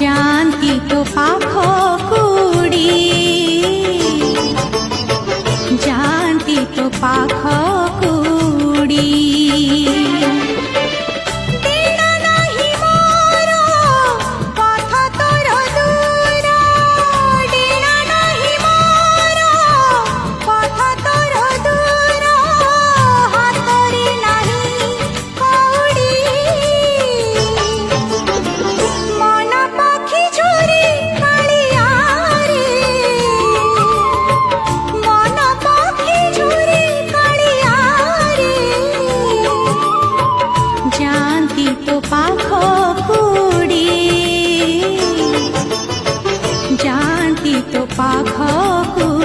ಶಾಂತಿ ತುಫಾಫ ಕೂಡಿ ಜಾಂತಿ ತುಫಾಫ তো পাখ কুড়ি জানতি তো পাখ কুড়ি